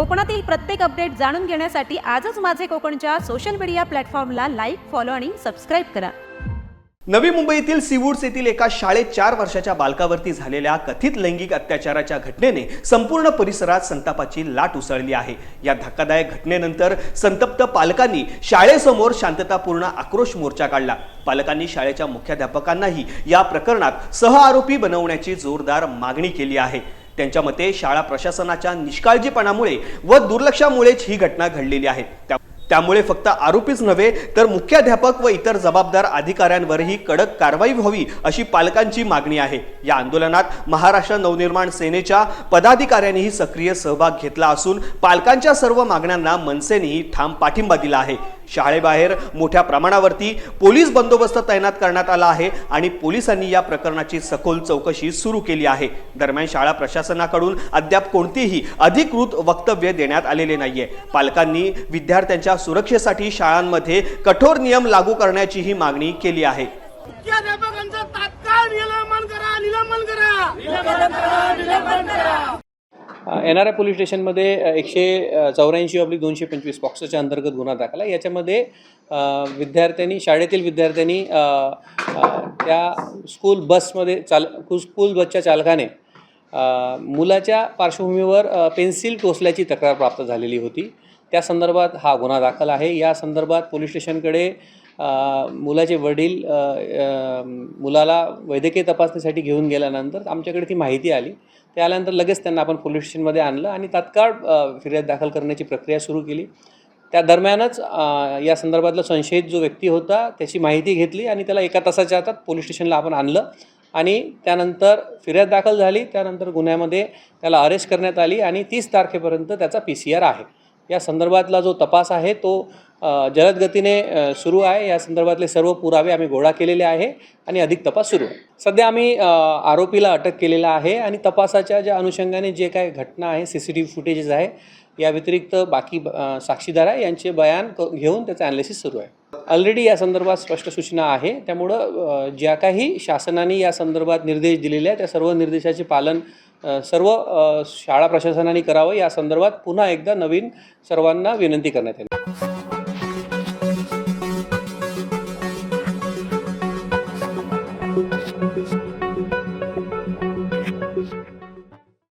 कोकणातील प्रत्येक अपडेट जाणून घेण्यासाठी आजच माझे कोकणच्या सोशल मीडिया प्लॅटफॉर्मला लाईक फॉलो आणि सबस्क्राईब करा. नवी मुंबईतील सीवूड्स येथील एका शाळेत चार वर्षाच्या बालकावरती झालेल्या कथित लैंगिक अत्याचाराच्या घटनेने संपूर्ण परिसरात संतापाची लाट उसळली आहे. या धक्कादायक घटनेनंतर संतप्त पालकांनी शाळेसमोर शांततापूर्ण आक्रोश मोर्चा काढला. पालकांनी शाळेच्या मुख्याध्यापकांनाही या प्रकरणात सहआरोपी बनवण्याची जोरदार मागणी केली आहे. त्यांच्या मते शाळा प्रशासनाच्या निष्काळजीपणामुळे व दुर्लक्षामुळेच ही घटना घडलेली आहे. त्या- त्यामुळे फक्त आरोपीच नव्हे तर मुख्याध्यापक व इतर जबाबदार अधिकाऱ्यांवरही कडक कारवाई व्हावी अशी पालकांची मागणी आहे. या आंदोलनात महाराष्ट्र नवनिर्माण सेनेच्या पदाधिकाऱ्यांनीही सक्रिय सहभाग घेतला असून पालकांच्या सर्व मागण्यांना मनसेनेही ठाम पाठिंबा दिला आहे. शाळेबाहेर मोठ्या प्रमाणावरती पोलीस बंदोबस्त तैनात करण्यात आला आहे आणि पोलिसांनी या प्रकरणाची सखोल चौकशी सुरू केली आहे. दरम्यान शाळा प्रशासनाकडून अद्याप कोणतीही अधिकृत वक्तव्य देण्यात आलेले नाहीये. पालकांनी विद्यार्थ्यांच्या सुरक्षेसाठी शाळांमध्ये कठोर नियम लागू करण्याचीही मागणी केली आहे. मुख्याध्यापकांचं तात्काळ निलंबन करा निलंबन करा. एन आर आय पोलीस स्टेशनमध्ये एकशे चौऱ्याऐंशी ऑब्लिक दोनशे पंचवीस पॉक्सोच्या अंतर्गत गुन्हा दाखल याच्यामध्ये विद्यार्थ्यांनी शाळेतील विद्यार्थ्यांनी त्या स्कूल बसमध्ये चाल स्कूल बसच्या चालकाने मुलाच्या पार्श्वभूमीवर पेन्सिल टोचल्याची तक्रार प्राप्त झालेली होती. त्या संदर्भात हा गुन्हा दाखल आहे. या संदर्भात पोलीस स्टेशनकडे मुलाचे वडील मुलाला वैद्यकीय तपासणीसाठी घेऊन गेल्यानंतर आमच्याकडे ती माहिती आली. ते आल्यानंतर लगेच त्यांना आपण पोलीस स्टेशनमध्ये आणलं आणि तात्काळ फिर्याद दाखल करण्याची प्रक्रिया सुरू केली. त्या दरम्यानच या संदर्भातला संशयित जो व्यक्ती होता त्याची माहिती घेतली आणि त्याला एका तासाच्या आतात पोलीस स्टेशनला आपण आणलं. आणि त्यानंतर फिर्याद दाखल झाली त्यानंतर गुन्ह्यामध्ये त्याला अरेस्ट करण्यात आली आणि तीस तारखेपर्यंत त्याचा पी सी आर आहे. या संदर्भातला जो तपास आहे तो जलद गतीने सुरू आहे. या संदर्भातले सर्व पुरावे आम्ही गोळा केलेले आहे आणि अधिक तपास सुरू आहे. सध्या आम्ही आरोपीला अटक केलेला आहे आणि तपासाच्या ज्या अनुषंगाने जे काही घटना आहे C C T V footages आहे या व्यतिरिक्त बाकी साक्षीदार आहे यांचे बयान क- घेऊन त्याचं ॲनालिसिस सुरू आहे. ऑलरेडी या संदर्भात स्पष्ट सूचना आहे त्यामुळं ज्या काही शासनाने या संदर्भात निर्देश दिलेले आहेत त्या सर्व निर्देशाचे पालन सर्व शाळा प्रशासनाने करावं या संदर्भात पुन्हा एकदा नवीन सर्वांना विनंती करण्यात येईल